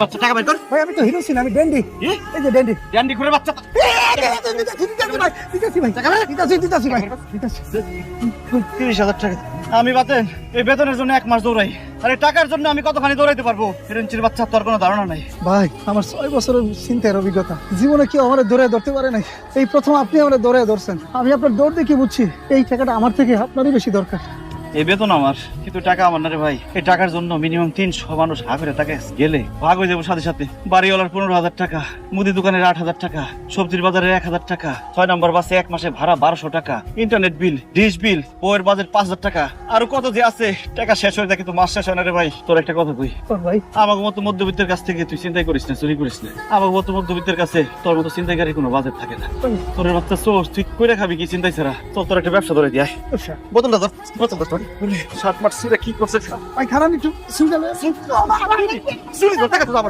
বাচ্চা টাকা বের কর। ভাই আমি তো হিরো ছিলাম আমি ড্যান্ডি এই যে ড্যান্ডি ড্যান্ডি করে বাচ্চা দিতাছি ভাই দিতাছি দিতাছি ভাই দিতাছি। তিরিশ হাজার টাকা। আমি বাতেন এই বেতনের জন্য এক মাস দৌড়াই। আর এই টাকার জন্য আমি কতখানি দৌড়াইতে পারব? ফিরেন্সির বাচ্চা তোর কোনো ধারণা নাই। ভাই আমার ছয় বছরের চিন্তার অভিজ্ঞতা। জীবনে কেউ আমার দৌড়ে ধরতে পারে নাই। এই প্রথম আপনি আমার দৌড়ে ধরছেন। আমি আপনার দৌড় দেখে বুঝছি এই টাকাটা আমার থেকে আপনারই বেশি দরকার। এই বেতন আমার। কিন্তু টাকা আমার না রে ভাই। এই টাকার জন্য মিনিমাম তিনশো মানুষ হা করে টাকা গেলে ভাগ হয়ে যাব সাথে সাথে। বাড়িওয়ালার পনেরো হাজার টাকা মুদি দোকানের আট হাজার টাকা সবজির বাজারে এক হাজার টাকা ছয় নম্বর বাসে এক মাসে ভাড়া বারোশো টাকা ইন্টারনেট বিল ডিশ বিল বইয়ের বাজেট পাঁচ হাজার টাকা। আরও কত যে আছে টাকা শেষ হয়ে যায় কিন্তু মাস শেষ হয় না রে ভাই। তোর একটা কথা কই? ভাই। আমার মতো মধ্যবিত্তের কাছ থেকে তুই চিন্তাই করিস না চুরি করিস না। আমার মতো মধ্যবিত্তের কাছে তোর মতো চিন্তাইকারী কোনো বাজেট থাকে না। তোর বাচ্চা সোর্স তুই করে খাবি কি চিন্তাই ছাড়া? তোর তোর একটা ব্যবসা ধরে দিয়ে বোতলটা ধর বোতলটা ধর। শার্ট মারছি রে কি করছে ভাই খারাপ একটু সিঙ্গেল ধর টাকা তো আমার